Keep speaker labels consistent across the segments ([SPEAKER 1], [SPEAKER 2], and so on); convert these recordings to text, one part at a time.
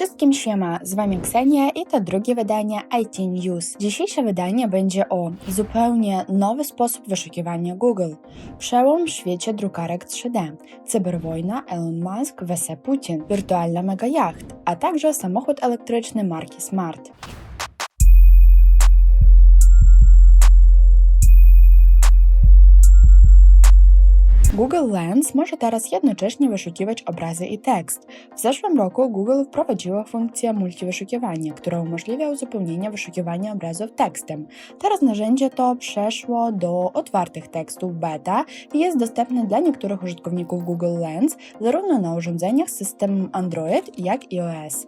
[SPEAKER 1] Wszystkim siema, z Wami Ksenia i to drugie wydanie IT News. Dzisiejsze wydanie będzie o zupełnie nowy sposób wyszukiwania Google, przełom w świecie drukarek 3D, cyberwojna Elon Musk wese Putin, wirtualna mega jacht, a także samochód elektryczny marki Smart. Google Lens może teraz jednocześnie wyszukiwać obrazy i tekst. W zeszłym roku Google wprowadziła funkcję multiwyszukiwania, która umożliwia uzupełnienie wyszukiwania obrazów tekstem. Teraz narzędzie to przeszło do otwartych tekstów beta i jest dostępne dla niektórych użytkowników Google Lens zarówno na urządzeniach z Android, jak i iOS.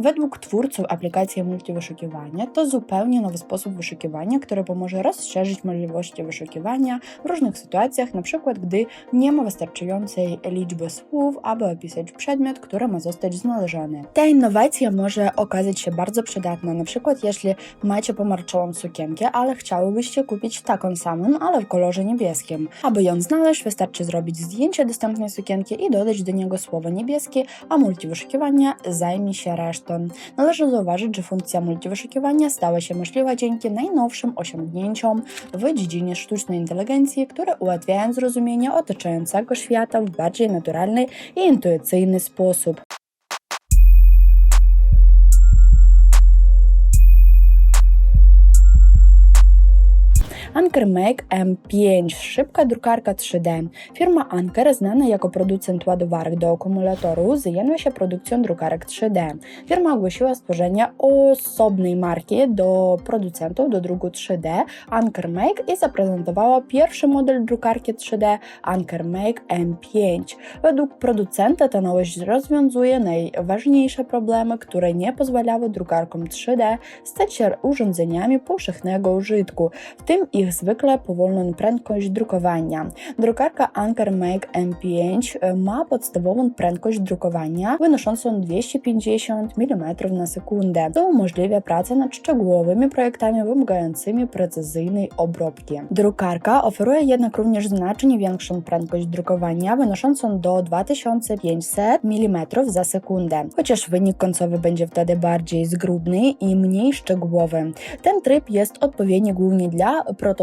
[SPEAKER 1] Według twórców aplikacji multiwyszukiwania to zupełnie nowy sposób wyszukiwania, który pomoże rozszerzyć możliwości wyszukiwania w różnych sytuacjach, np. gdy nie ma wystarczającej liczby słów, aby opisać przedmiot, który ma zostać znaleziony. Ta innowacja może okazać się bardzo przydatna, np. jeśli macie pomarczałą sukienkę, ale chciałybyście kupić taką samą, ale w kolorze niebieskim. Aby ją znaleźć, wystarczy zrobić zdjęcie dostępnej sukienki i dodać do niego słowo niebieskie, a multiwyszukiwania zajmie się Należy zauważyć, że funkcja multiwyszukiwania stała się możliwa dzięki najnowszym osiągnięciom w dziedzinie sztucznej inteligencji, które ułatwiają zrozumienie otaczającego świata w bardziej naturalny i intuicyjny sposób. Anker Make M5 szybka drukarka 3D. Firma Anker, znana jako producent ładowarek do akumulatoru, zajęła się produkcją drukarek 3D. Firma ogłosiła stworzenie osobnej marki do producentów do druku 3D Anker Make i zaprezentowała pierwszy model drukarki 3D Anker Make M5. Według producenta ta nowość rozwiązuje najważniejsze problemy, które nie pozwalały drukarkom 3D stać się urządzeniami powszechnego użytku, w tym ich zwykle powolną prędkość drukowania. Drukarka Anker Make M5 ma podstawową prędkość drukowania wynoszącą 250 mm na sekundę, co umożliwia pracę nad szczegółowymi projektami wymagającymi precyzyjnej obróbki. Drukarka oferuje jednak również znacznie większą prędkość drukowania wynoszącą do 2500 mm za sekundę, chociaż wynik końcowy będzie wtedy bardziej zgrubny i mniej szczegółowy. Ten tryb jest odpowiedni głównie dla prototypów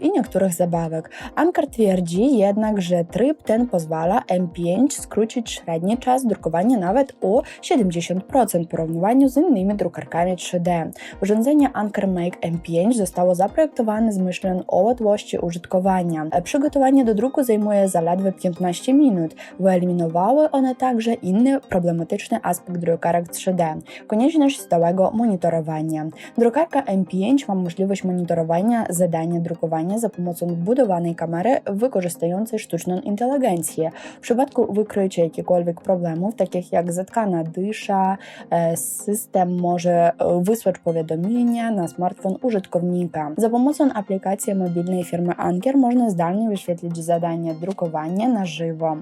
[SPEAKER 1] i niektórych zabawek. Anker twierdzi jednak, że tryb ten pozwala M5 skrócić średni czas drukowania nawet o 70% w porównaniu z innymi drukarkami 3D. Urządzenie Anker Make M5 zostało zaprojektowane z myślą o łatwości użytkowania. Przygotowanie do druku zajmuje zaledwie 15 minut. Wyeliminowały one także inny problematyczny aspekt drukarek 3D konieczność stałego monitorowania. Drukarka M5 ma możliwość monitorowania drukowania za pomocą wbudowanej kamery wykorzystującej sztuczną inteligencję. W przypadku wykrycia jakichkolwiek problemów, takich jak zatkana dysza, e, system może wysłać powiadomienia na smartfon użytkownika. Za pomocą aplikacji mobilnej firmy Anker można zdalnie wyświetlić zadanie drukowania na żywo.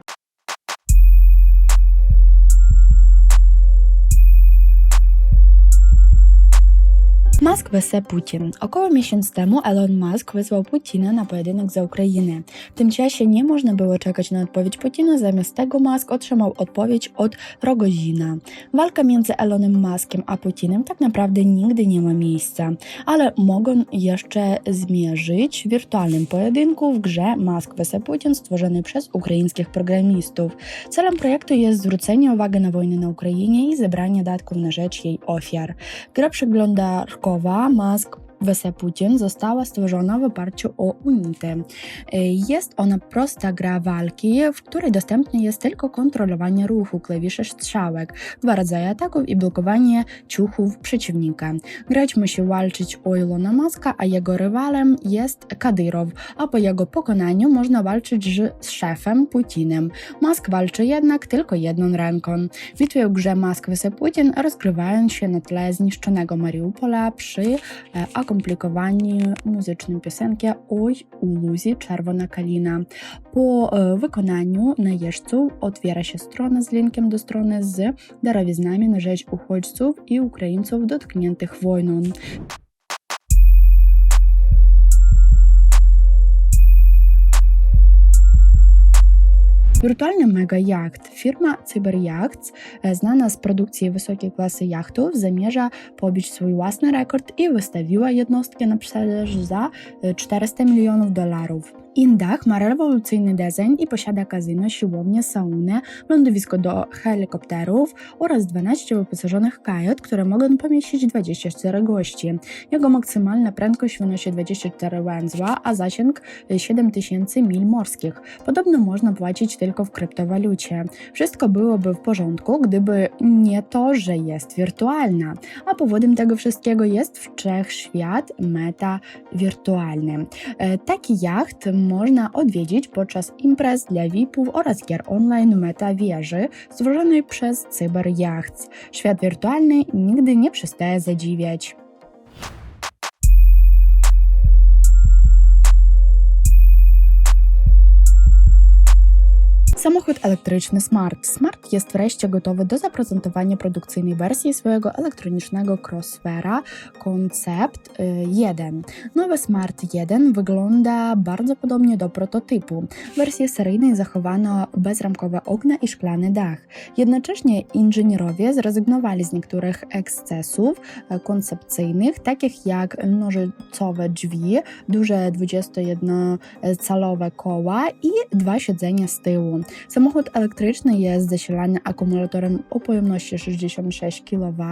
[SPEAKER 1] Musk wese Putin. Około miesiąc temu Elon Musk wysłał Putina na pojedynek za Ukrainę. W tym czasie nie można było czekać na odpowiedź Putina, zamiast tego Musk otrzymał odpowiedź od Rogozina. Walka między Elonem Muskiem a Putinem tak naprawdę nigdy nie ma miejsca, ale mogą jeszcze zmierzyć w wirtualnym pojedynku w grze Musk vs Putin stworzony przez ukraińskich programistów. Celem projektu jest zwrócenie uwagi na wojnę na Ukrainie i zebranie datków na rzecz jej ofiar. Gra przeglądarkowa Musk vs Putin została stworzona w oparciu o Unity. Jest ona prosta gra walki, w której dostępne jest tylko kontrolowanie ruchu klawiszy strzałek, dwa rodzaje ataków i blokowanie ciuchów przeciwnika. Gracz musi walczyć o Ilona Muska, a jego rywalem jest Kadyrow, a po jego pokonaniu można walczyć z szefem Putinem. Musk walczy jednak tylko jedną ręką. Bitwy w grze Musk vs Putin rozgrywają się na tle zniszczonego Mariupola przy e, скомпліковані музичні пісенки Ой у лузі червона каліна. По е, виконанню наєжців отвіраші строна з лінким до строни з даровізнамі нажеч уходжців і українців, доткнентих війною. Ukraińców dotkniętych wojną. Wirtualny mega jacht. Firma Cyber Yachts, e, znana z produkcji wysokiej klasy jachtów, zamierza pobić swój własny rekord i wystawiła jednostkę na sprzedaż za e, 400 milionów dolarów. Indach ma rewolucyjny design i posiada kazyno, siłownię, saunę, lądowisko do helikopterów oraz 12 wyposażonych kajot, które mogą pomieścić 24 gości. Jego maksymalna prędkość wynosi 24 węzła, a zasięg 7000 mil morskich. Podobno można płacić tylko w kryptowalucie. Wszystko byłoby w porządku, gdyby nie to, że jest wirtualna. A powodem tego wszystkiego jest wszechświat meta wirtualny. E, Taki jacht można odwiedzić podczas imprez dla VIP-ów oraz gier online Meta Wieży stworzonej przez Cyber Yachts. Świat wirtualny nigdy nie przestaje zadziwiać. Samochód elektryczny Smart. Smart jest wreszcie gotowy do zaprezentowania produkcyjnej wersji swojego elektronicznego crossovera Concept 1. Nowy Smart 1 wygląda bardzo podobnie do prototypu. W wersji seryjnej zachowano bezramkowe okna i szklany dach. Jednocześnie inżynierowie zrezygnowali z niektórych ekscesów e, koncepcyjnych, takich jak nożycowe drzwi, duże 21-calowe koła i dwa siedzenia z tyłu. Samochód elektryczny jest zasilany akumulatorem o pojemności 66 kW,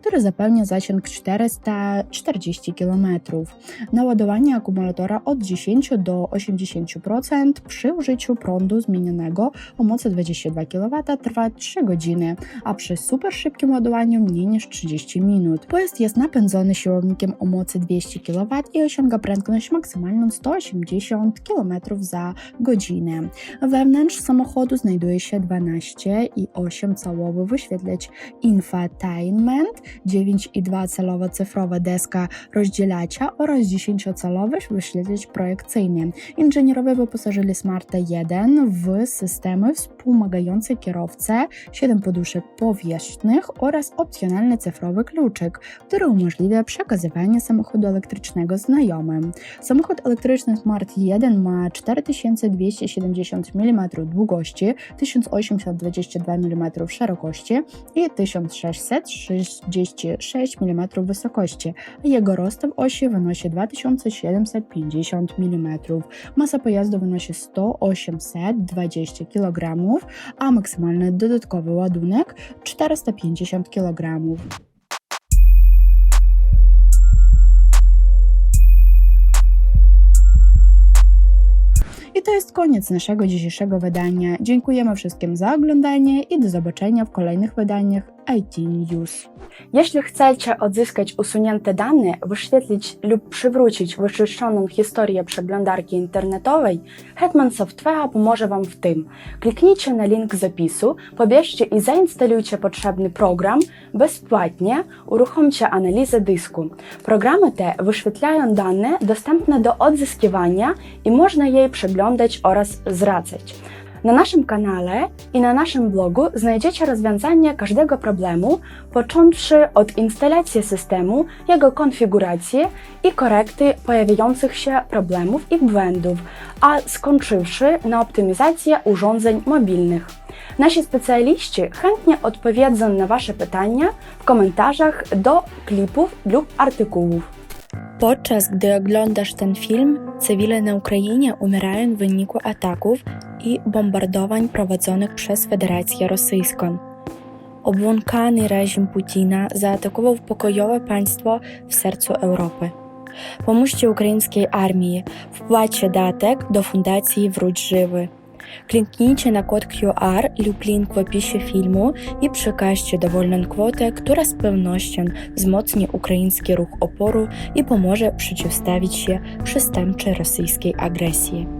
[SPEAKER 1] który zapewnia zasięg 440 km. Naładowanie akumulatora od 10 do 80% przy użyciu prądu zmienionego o mocy 22 kW trwa 3 godziny, a przy super szybkim ładowaniu mniej niż 30 minut. Pojazd jest napędzony siłownikiem o mocy 200 kW i osiąga prędkość maksymalną 180 km za godzinę. Wewnątrz samochodu znajduje się 12,8 calowy wyświetlacz infotainment, 9,2 calowa cyfrowa deska rozdzielacza oraz 10-calowy wyświetlacz projekcyjny. Inżynierowie wyposażyli Smarta 1 w systemy wspomagające kierowcę, 7 poduszek powierzchnych oraz opcjonalny cyfrowy kluczyk, który umożliwia przekazywanie samochodu elektrycznego znajomym. Samochód elektryczny Smart 1 ma 4270 mm długości, 1822 mm szerokości i 1666 mm wysokości, a jego rozstaw osi wynosi 2750 mm. Masa pojazdu wynosi 100-820 kg, a maksymalny dodatkowy ładunek 450 kg. To jest koniec naszego dzisiejszego wydania. Dziękujemy wszystkim za oglądanie i do zobaczenia w kolejnych wydaniach IT News. Jeśli chcecie odzyskać usunięte dane, wyświetlić lub przywrócić wyczyszczoną historię przeglądarki internetowej, Hetman Software pomoże Wam w tym. Kliknijcie na link zapisu, pobierzcie i zainstalujcie potrzebny program bezpłatnie, uruchomcie analizę dysku. Programy te wyświetlają dane dostępne do odzyskiwania i można je przeglądać oraz zwracać. Na naszym kanale i na naszym blogu znajdziecie rozwiązanie każdego problemu, począwszy od instalacji systemu, jego konfiguracji i korekty pojawiających się problemów i błędów, a skończywszy na optymizację urządzeń mobilnych. Nasi specjaliści chętnie odpowiedzą na Wasze pytania w komentarzach do klipów lub artykułów. Podczas gdy oglądasz ten film, cywile na Ukrainie umierają w wyniku ataków i bombardowań prowadzonych przez Federację Rosyjską. Obłąkany reżim Putina zaatakował pokojowe państwo w sercu Europy. Pomóżcie ukraińskiej armii, wpłacie datek do Fundacji Wróć Żywy. Kliknijcie na kod QR link w opisie filmu i przekażcie dowolną kwotę, która z pewnością wzmocni ukraiński ruch oporu i pomoże przeciwstawić się przestępczej rosyjskiej agresji.